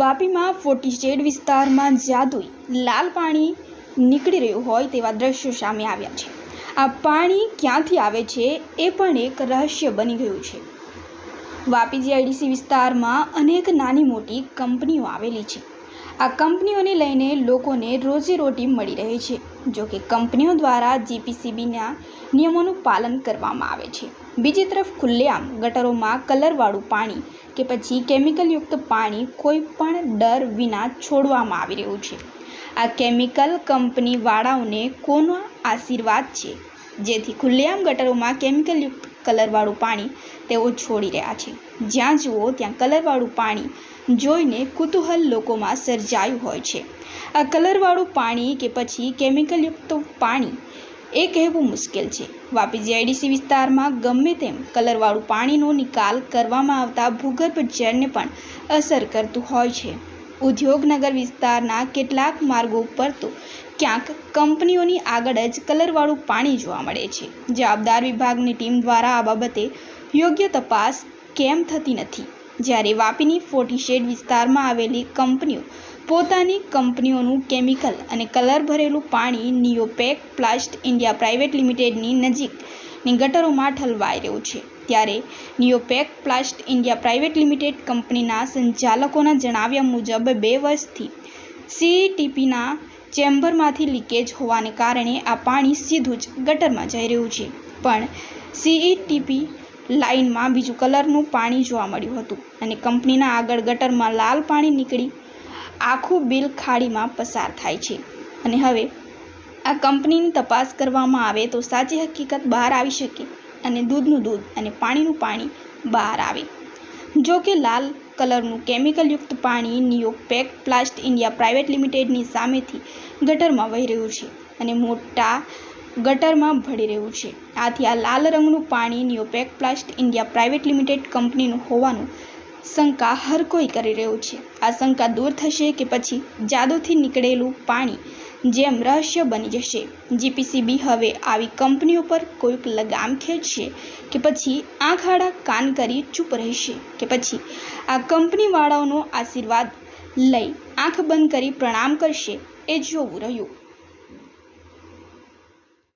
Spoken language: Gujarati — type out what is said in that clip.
વાપીમાં ફોર્ટી સ્ટેટ વિસ્તારમાં જાદુઈ લાલ પાણી નીકળી રહ્યું હોય તેવા દ્રશ્યો સામે આવ્યા છે. આ પાણી ક્યાંથી આવે છે એ પણ એક રહસ્ય બની ગયું છે. વાપી જીઆઈડીસી વિસ્તારમાં અનેક નાની મોટી કંપનીઓ આવેલી છે. આ કંપનીઓને લઈને લોકોને રોજીરોટી મળી રહે છે, જો કે કંપનીઓ દ્વારા જીપીસીબીના નિયમોનું પાલન કરવામાં આવે છે. બીજી તરફ ખુલ્લેઆમ ગટરોમાં કલરવાળું પાણી કે પછી કેમિકલયુક્ત પાણી કોઈ પણ ડર વિના છોડવામાં આવી રહ્યું છે. આ કેમિકલ કંપનીવાળાઓને કોનો આશીર્વાદ છે? જેથી ખુલ્લેઆમ ગટરોમાં કેમિકલયુક્ત કલરવાળું પાણી તેઓ છોડી રહ્યા છે. જ્યાં જુઓ ત્યાં કલરવાળું પાણી જોઈને કુતૂહલ લોકોમાં સર્જાયું હોય છે. આ કલરવાળું પાણી કે પછી કેમિકલયુક્ત પાણી એ કહેવું મુશ્કેલ છે. વાપી જીઆઈડીસી વિસ્તારમાં ગમે તેમ કલરવાળું પાણીનો નિકાલ કરવામાં આવતા ભૂગર્ભ જળને પણ અસર કરતું હોય છે. ઉદ્યોગનગર વિસ્તારના કેટલાક માર્ગો ઉપર તો ક્યાંક કંપનીઓની આગળ જ કલરવાળું પાણી જોવા મળે છે. જવાબદાર વિભાગની ટીમ દ્વારા આ બાબતે યોગ્ય તપાસ કેમ થતી નથી? જ્યારે વાપીની ફોર્ટી શેડ વિસ્તારમાં આવેલી કંપનીઓ પોતાની કંપનીઓનું કેમિકલ અને કલર ભરેલું પાણી નિયોપેક પ્લાસ્ટ ઇન્ડિયા પ્રાઇવેટ લિમિટેડની નજીકની ગટરોમાં ઠલવાઈ રહ્યું છે. ત્યારે Neopack Plast India private limited કંપનીના સંચાલકોના જણાવ્યા મુજબ બે વર્ષથી સીટીપીના ચેમ્બરમાંથી લીકેજ હોવાને કારણે આ પાણી સીધું જ ગટરમાં જઈ રહ્યું છે. પણ સીઈટીપી લાઇનમાં બીજું કલરનું પાણી જોવા મળ્યું હતું અને કંપનીના આગળ ગટરમાં લાલ પાણી નીકળી આખું બિલ ખાડીમાં પસાર થાય છે. અને હવે આ કંપનીની તપાસ કરવામાં આવે તો સાચી હકીકત બહાર આવી શકે અને દૂધનું દૂધ અને પાણીનું પાણી બહાર આવે. જો કે લાલ કલરનું કેમિકલયુક્ત પાણી નિયોપેક પ્લાસ્ટ ઇન્ડિયા પ્રાઇવેટ લિમિટેડની સામેથી ગટરમાં વહી રહ્યું છે અને મોટા ગટરમાં ભળી રહ્યું છે. આથી આ લાલ રંગનું પાણી Neopack Plast India private limited કંપનીનું હોવાનું શંકા હર કોઈ કરી રહ્યું છે. આ શંકા દૂર થશે કે પછી જાદુથી નીકળેલું પાણી જેમ રહસ્ય બની જશે. જીપીસીબી હવે આવી કંપનીઓ પર કોઈક લગામ ખેંચશે કે પછી આંખ આડા કાન કરી ચૂપ રહેશે કે પછી આ કંપનીવાળાઓનો આશીર્વાદ લઈ આંખ બંધ કરી પ્રણામ કરશે એ જોવું રહ્યું.